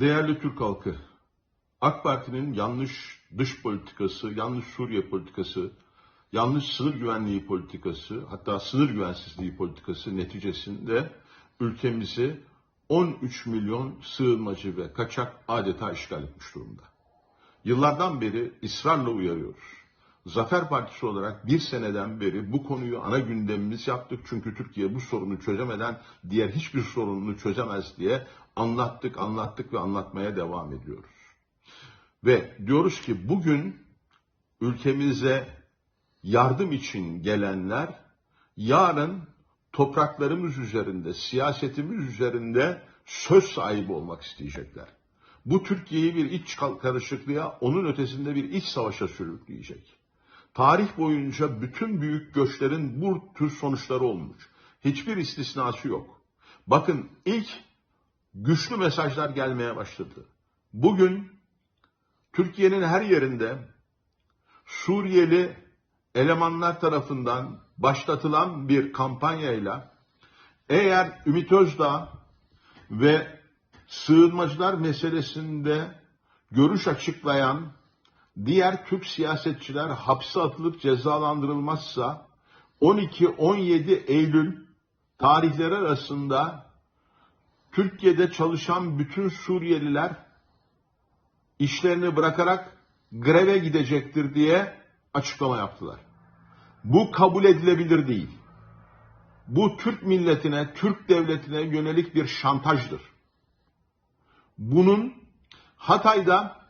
Değerli Türk halkı, AK Parti'nin yanlış dış politikası, yanlış Suriye politikası, yanlış sınır güvenliği politikası, hatta sınır güvensizliği politikası neticesinde ülkemizi 13 milyon sığınmacı ve kaçak adeta işgal etmiş durumda. Yıllardan beri ısrarla uyarıyoruz. Zafer Partisi olarak bir seneden beri bu konuyu ana gündemimiz yaptık. Çünkü Türkiye bu sorunu çözemeden diğer hiçbir sorununu çözemez diye anlattık, anlattık ve anlatmaya devam ediyoruz. Ve diyoruz ki bugün ülkemize yardım için gelenler yarın topraklarımız üzerinde, siyasetimiz üzerinde söz sahibi olmak isteyecekler. Bu Türkiye'yi bir iç karışıklığa, onun ötesinde bir iç savaşa sürükleyecek. Tarih boyunca bütün büyük göçlerin bu tür sonuçları olmuş. Hiçbir istisnası yok. Bakın ilk güçlü mesajlar gelmeye başladı. Bugün Türkiye'nin her yerinde Suriyeli elemanlar tarafından başlatılan bir kampanyayla eğer Ümit Özdağ ve sığınmacılar meselesinde görüş açıklayan diğer Türk siyasetçiler hapse atılıp cezalandırılmazsa 12-17 Eylül tarihleri arasında Türkiye'de çalışan bütün Suriyeliler işlerini bırakarak greve gidecektir diye açıklama yaptılar. Bu kabul edilebilir değil. Bu Türk milletine, Türk devletine yönelik bir şantajdır. Bunun Hatay'da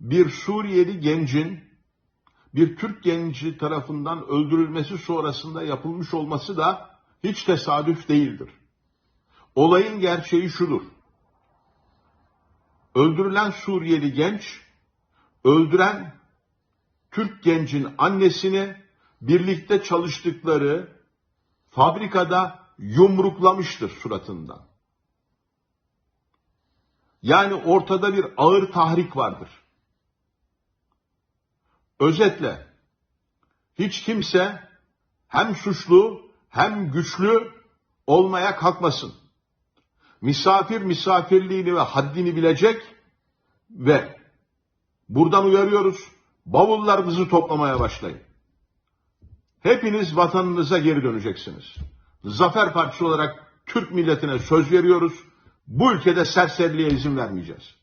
bir Suriyeli gencin bir Türk genci tarafından öldürülmesi sonrasında yapılmış olması da hiç tesadüf değildir. Olayın gerçeği şudur. Öldürülen Suriyeli genç, öldüren Türk gencin annesini birlikte çalıştıkları fabrikada yumruklamıştır suratından. Yani ortada bir ağır tahrik vardır. Özetle hiç kimse hem suçlu hem güçlü olmaya kalkmasın. Misafir misafirliğini ve haddini bilecek ve buradan uyarıyoruz. Bavullarınızı toplamaya başlayın. Hepiniz vatanınıza geri döneceksiniz. Zafer Partisi olarak Türk milletine söz veriyoruz. Bu ülkede serseriliğe izin vermeyeceğiz.